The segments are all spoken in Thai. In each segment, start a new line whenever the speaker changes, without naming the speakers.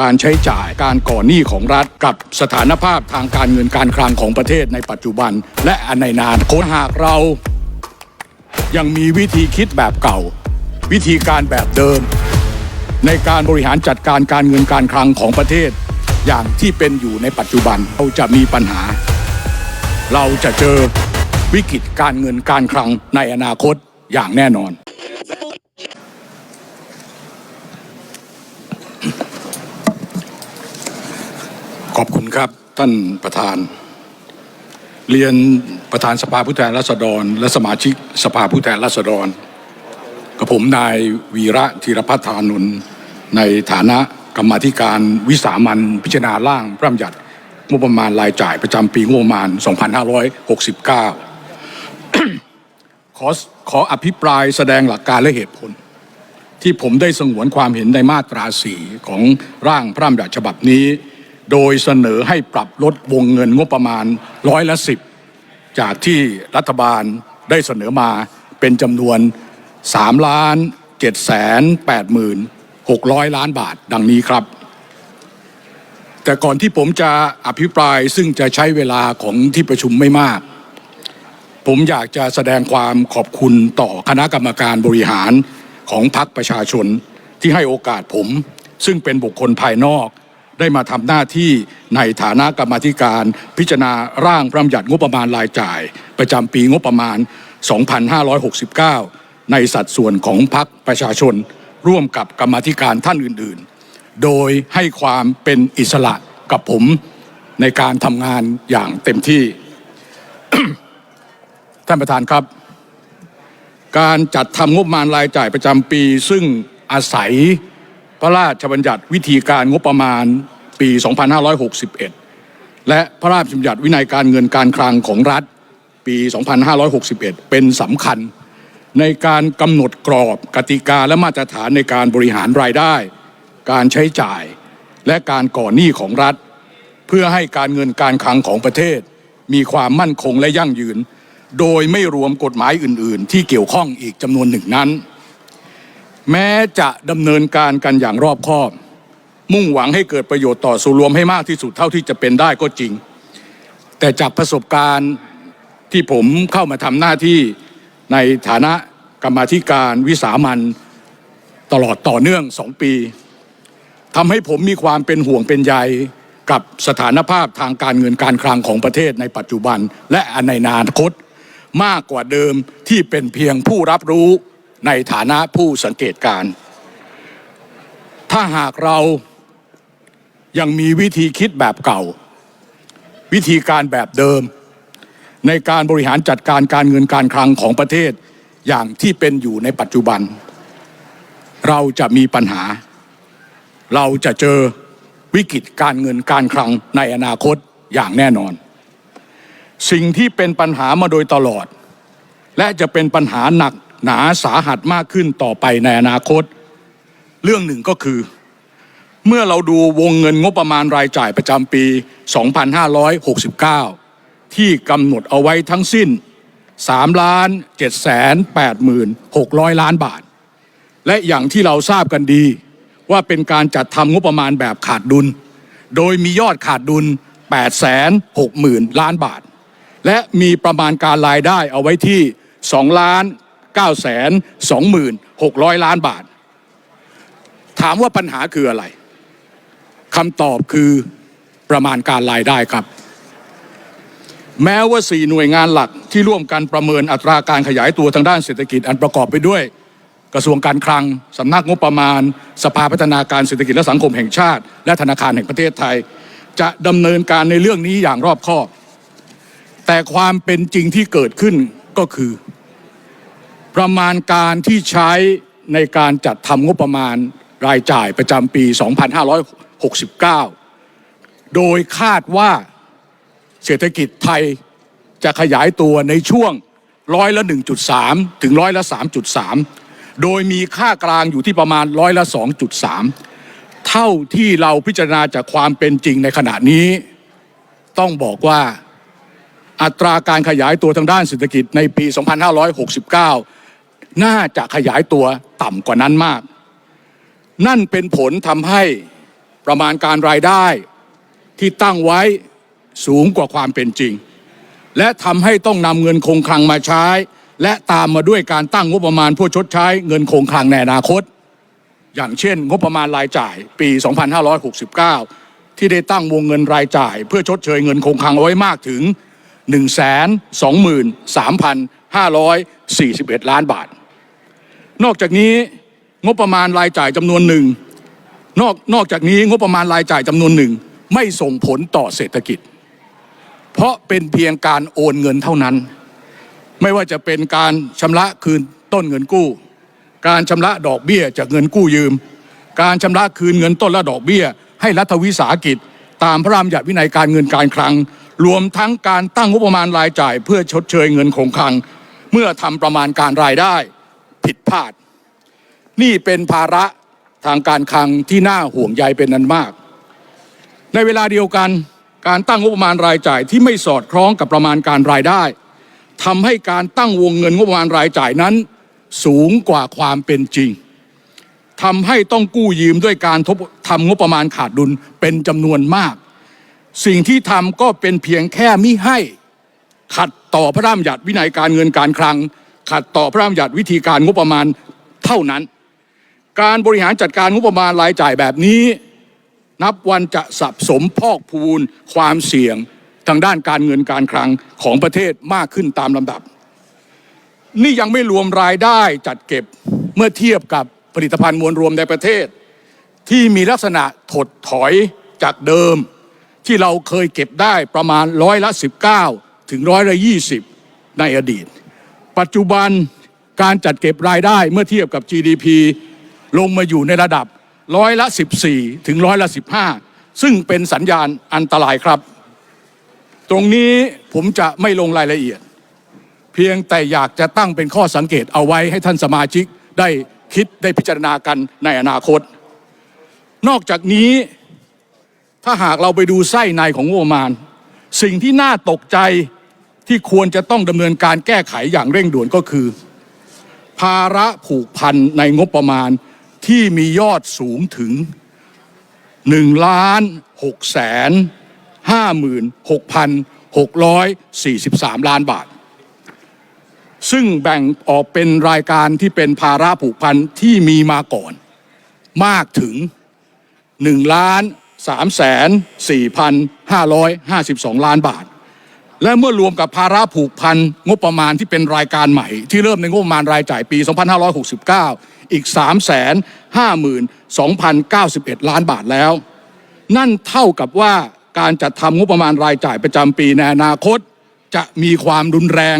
การใช้จ่ายการก่อหนี้ของรัฐกับสถานภาพทางการเงินการคลังของประเทศในปัจจุบัน และในอนาคตหากเรายังมีวิธีคิดแบบเก่า วิธีการแบบเดิม ในการบริหารจัดการการเงินการคลังของประเทศ อย่างที่เป็นอยู่ในปัจจุบันเราจะมีปัญหา เราจะเจอวิกฤตการเงินการคลังในอนาคตอย่างแน่นอน ขอบคุณครับท่านประธาน เรียนประธานสภาผู้แทนราษฎร และสมาชิกสภาผู้แทนราษฎรกับผมนายวีระธีรพัฒานนท์ในฐานะกรรมธิการวิสามันพิจารณาร่างพระราชบัญญัติงบประมาณรายจ่ายประจำปีงบประมาณ 2569 ขอขออภิปรายแสดงหลักการและเหตุผล ที่ผมได้สงวนความเห็นในมาตราสีของร่างพระราชบัญญัติฉบับนี้ โดยเสนอให้ปรับลดวงเงินงบประมาณร้อยละสิบจากที่รัฐบาลได้เสนอมาเป็นจำนวน3ล้าน7แสน8หมื่น600 ล้านบาทดังนี้ครับ แต่ก่อนที่ผมจะอภิปรายซึ่งจะใช้เวลาของที่ประชุมไม่มาก ผมอยากจะแสดงความขอบคุณต่อคณะกรรมการบริหารของพรรคประชาชนที่ให้โอกาสผม ซึ่งเป็นบุคคลภายนอก ได้มาทำหน้าที่ในฐานะกรรมธิการ พิจารณาร่างพระราชบัญญัติงบประมาณรายจ่าย ประจำปีงบประมาณ 2569 ในสัดส่วนของพรรคประชาชน ร่วมกับกรรมธิการท่านอื่นๆ โดยให้ความเป็นอิสระกับผมในการทำงานอย่างเต็มที่ ท่านประธานครับ การจัดทำงบประมาณรายจ่ายประจำปี ซึ่งอาศัยพระราชบัญญัติวิธีการงบประมาณ ปี 2561 และพระราชบัญญัติวินัยการเงินการคลังของรัฐปี 2561 เป็นสำคัญ ในการกำหนดกรอบกติกาและมาตรฐานในการบริหารรายได้ การใช้จ่าย และการก่อหนี้ของรัฐ เพื่อให้การเงินการคลังของประเทศ มีความมั่นคงและยั่งยืน โดยไม่รวมกฎหมายอื่น ๆ ที่เกี่ยวข้องอีกจำนวนหนึ่งนั้น แม้จะดำเนินการกันอย่างรอบคอบ มุ่งหวังให้เกิดประโยชน์ต่อส่วนรวมให้มากที่สุดเท่าที่จะเป็นได้ก็จริง แต่จากประสบการณ์ที่ผมเข้ามาทำหน้าที่ในฐานะกรรมาธิการวิสามันตลอดต่อเนื่องสองปีทำให้ผมมีความเป็นห่วงเป็นใยกับสถานภาพทางการเงินการคลังของประเทศในปัจจุบัน และในอนาคตมากกว่าเดิมที่เป็นเพียงผู้รับรู้ในฐานะผู้สังเกตการณ์ถ้าหากเรา ยังมีวิธีคิดแบบเก่า วิธีการแบบเดิม ในการบริหารจัดการการเงินการคลังของประเทศอย่างที่เป็นอยู่ในปัจจุบัน เราจะมีปัญหา เราจะเจอวิกฤตการเงินการคลังในอนาคตอย่างแน่นอน สิ่งที่เป็นปัญหามาโดยตลอด และจะเป็นปัญหาหนักหนาสาหัสมากขึ้นต่อไปในอนาคต เรื่องหนึ่งก็คือ เมื่อเราดูวงเงินงบประมาณรายจ่ายประจำปี 2569 ที่กำหนดเอาไว้ทั้งสิ้น3ล้าน7แสน8หมื่น600 ล้านบาท และอย่างที่เราทราบกันดี ว่าเป็นการจัดทำงบประมาณแบบขาดดุล โดยมียอดขาดดุล8แสน6หมื่นล้านบาท และมีประมาณการรายได้เอาไว้ที่2ล้าน9แสน2หมื่น600 ล้านบาท ถามว่าปัญหาคืออะไรำตอบคือประมาณการรายได้ครับ แม้ว่าสี่หน่วยงานหลักที่ร่วมกันประเมินอัตราการขยายตัวทางด้านเศรษฐกิจอันประกอบไปด้วย กระทรวงการคลังสำนักงบประมาณ สภาพัฒนาการเศรษฐกิจและสังคมแห่งชาติ และธนาคารแห่งประเทศไทย จะดำเนินการในเรื่องนี้อย่างรอบคอบ แต่ความเป็นจริงที่เกิดขึ้นก็คือ ประมาณการที่ใช้ในการจัดทำงบประมาณรายจ่ายประจำปี 69 โดยคาดว่าเศรษฐกิจไทยจะขยายตัวในช่วงร้อยละ 1.3 ถึงร้อยละ 3.3 โดยมีค่ากลางอยู่ที่ประมาณร้อยละ 2.3 เท่าที่เราพิจารณาจากความเป็นจริงในขณะนี้ ต้องบอกว่าอัตราการขยายตัวทางด้านเศรษฐกิจในปี 2569 น่าจะขยายตัวต่ำกว่านั้นมาก นั่นเป็นผลทำให้ ประมาณการรายได้ที่ตั้งไว้สูงกว่าความเป็นจริง และทำให้ต้องนำเงินคงคลังมาใช้ และตามมาด้วยการตั้งงบประมาณเพื่อชดใช้เงินคงคลังในอนาคต อย่างเช่น งบประมาณรายจ่ายปี 2569 ที่ได้ตั้งวงเงินรายจ่าย เพื่อชดเชยเงินคงคลังเอาไว้มากถึง 123,541 ล้านบาท นอกจากนี้งบประมาณรายจ่ายจำนวนหนึ่ง นอกนอกจากนี้งบประมาณรายจ่ายจำนวนหนึ่ง ไม่ส่งผลต่อเศรษฐกิจ เพราะเป็นเพียงการโอนเงินเท่านั้น ไม่ว่าจะเป็นการชำระคืนต้นเงินกู้ การชำระดอกเบี้ยจากเงินกู้ยืม การชำระคืนเงินต้นและดอกเบี้ย ให้รัฐวิสาหกิจ ตามพระราชบัญญัติวินัยการเงินการคลัง รวมทั้งการตั้งงบประมาณรายจ่าย เพื่อชดเชยเงินคงคลัง เมื่อทำประมาณการรายได้ผิดพลาด นี่เป็นภาระ ทางการคลังที่น่าห่วงใยเป็นนันมาก ในเวลาเดียวกันการตั้งงบประมาณรายจ่ายที่ไม่สอดคล้องกับประมาณการรายได้ทำให้การตั้งวงเงินงบประมาณรายจ่ายนั้น สูงกว่าความเป็นจริงทำให้ต้องกู้ยืมด้วยการทบทำงบประมาณขาดดุลเป็นจำนวนมาก สิ่งที่ทำก็เป็นเพียงแค่มิให้ ขัดต่อพระราชบัญญัติวินัยการเงินการคลัง ขัดต่อพระราชบัญญัติวิธีการงบประมาณเท่านั้น การบริหารจัดการงบประมาณรายจ่ายแบบนี้ นับวันจะสับสมพอกพูนความเสี่ยงทางด้านการเงินการคลังของประเทศมากขึ้นตามลำดับ นี่ยังไม่รวมรายได้จัดเก็บเมื่อเทียบกับผลิตภัณฑ์มวลรวมในประเทศ ที่มีลักษณะถดถอยจากเดิม ที่เราเคยเก็บได้ประมาณร้อยละ 19 ถึงร้อยละ 20 ในอดีต ปัจจุบันการจัดเก็บรายได้เมื่อเทียบกับ GDP ลงมาอยู่ในระดับร้อยละ 14 ถึงร้อยละ 15 ซึ่งเป็นสัญญาณอันตรายครับ ตรงนี้ผมจะไม่ลงรายละเอียด เพียงแต่อยากจะตั้งเป็นข้อสังเกตเอาไว้ให้ท่านสมาชิกได้คิดได้พิจารณากันในอนาคต นอกจากนี้ถ้าหากเราไปดูไส้ในของงบประมาณสิ่งที่น่าตกใจที่ควรจะต้องดำเนินการแก้ไขอย่างเร่งด่วนก็คือ ภาระผูกพันในงบประมาณ ที่มียอดสูงถึง1ล้าน6แสน56,643ล้านบาท ซึ่งแบ่งออกเป็นรายการที่เป็นภาระผูกพันที่มีมาก่อน มากถึง1ล้าน3แสน4,552ล้านบาท และเมื่อรวมกับภาระผูกพันงบประมาณที่เป็นรายการใหม่ ที่เริ่มในงบประมาณรายจ่ายปี 2569 อีก 3 5 2 0 9 1 ล้านบาทแล้ว นั่นเท่ากับว่าการจัดทำงบประมาณรายจ่ายประจำปีในอนาคต จะมีความรุนแรง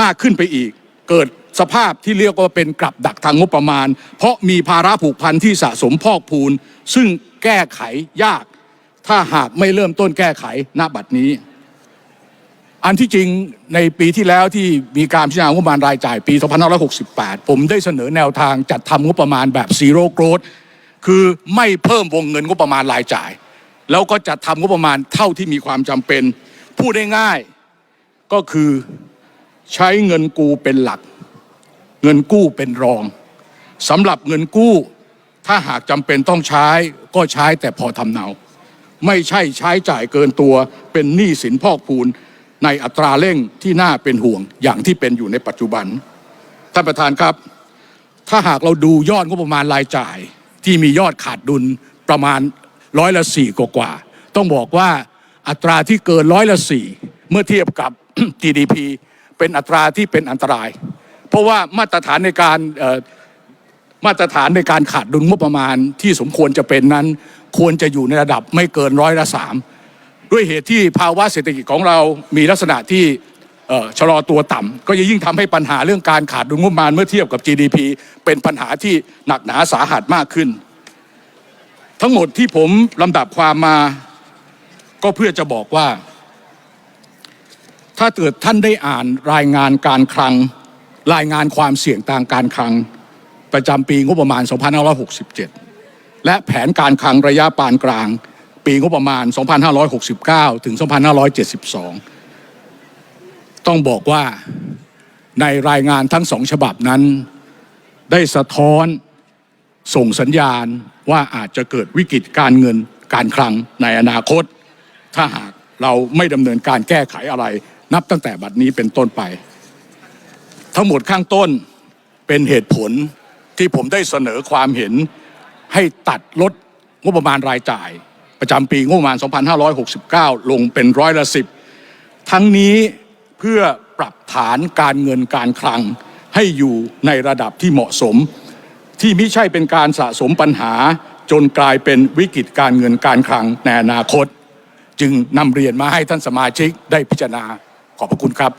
มากขึ้นไปอีก เกิดสภาพที่เรียกว่าเป็นกลับดักทางงบประมาณ เพราะมีภาระผูกพันที่สะสมพอกพูน ซึ่งแก้ไขยาก ถ้าหากไม่เริ่มต้นแก้ไขณบัดนี้ อันที่จริงในปีที่แล้วที่มีการพิจารณางบประมาณรายจ่ายปี 2568 ผมได้เสนอแนวทางจัดทำงบประมาณแบบซีโร่โกรดคือไม่เพิ่มวงเงินงบประมาณรายจ่าย แล้วก็จัดทำงบประมาณเท่าที่มีความจำเป็น พูดได้ง่ายก็คือใช้เงินกู้เป็นหลัก เงินกู้เป็นรองสำหรับเงินกู้ถ้าหากจำเป็นต้องใช้ก็ใช้แต่พอทำเนา ไม่ใช่ใช้จ่ายเกินตัวเป็นหนี้สินพอกพูน ในอัตราเร่งที่น่าเป็นห่วงอย่างที่เป็นอยู่ในปัจจุบัน ท่านประธานครับ ถ้าหากเราดูยอดงบประมาณรายจ่าย ที่มียอดขาดดุลประมาณร้อยละสี่กว่าๆต้องบอกว่าอัตราที่เกินร้อยละสี่เมื่อเทียบกับ GDP เป็นอัตราที่เป็นอันตราย เพราะว่ามาตรฐานในการมาตรฐานในการขาดดุลงบประมาณที่สมควรจะเป็นนั้น ควรจะอยู่ในระดับไม่เกินร้อยละสาม ด้วยเหตุที่ภาวะเศรษฐกิจของเรามีลักษณะที่ชะลอตัวต่ำก็จะยิ่งทำให้ปัญหาเรื่องการขาดดุลงบประมาณเมื่อเทียบกับ GDP เป็นปัญหาที่หนักหนาสาหัสมากขึ้น ทั้งหมดที่ผมลำดับความมาก็เพื่อจะบอกว่า ถ้าเกิดท่านได้อ่านรายงานการคลัง รายงานความเสี่ยงทางการคลัง ประจำปีงบประมาณ 2567 และแผนการคลังระยะปานกลาง ปีงบประมาณ 2569 ถึง 2572 ต้องบอกว่าในรายงานทั้งสองฉบับนั้น ได้สะท้อนส่งสัญญาณว่าอาจจะเกิดวิกฤตการเงินการคลังในอนาคต ถ้าหากเราไม่ดำเนินการแก้ไขอะไร นับตั้งแต่บัดนี้เป็นต้นไป ทั้งหมดข้างต้นเป็นเหตุผลที่ผมได้เสนอความเห็นให้ตัดลดงบประมาณรายจ่าย ประจำปีงบประมาณ 2569 ลงเป็นร้อยละสิบทั้งนี้เพื่อปรับฐานการเงินการคลังให้อยู่ในระดับที่เหมาะสม ที่ไม่ใช่เป็นการสะสมปัญหาจนกลายเป็นวิกฤตการเงินการคลังในอนาคต จึงนำเรียนมาให้ท่านสมาชิกได้พิจารณาขอบพระคุณครับ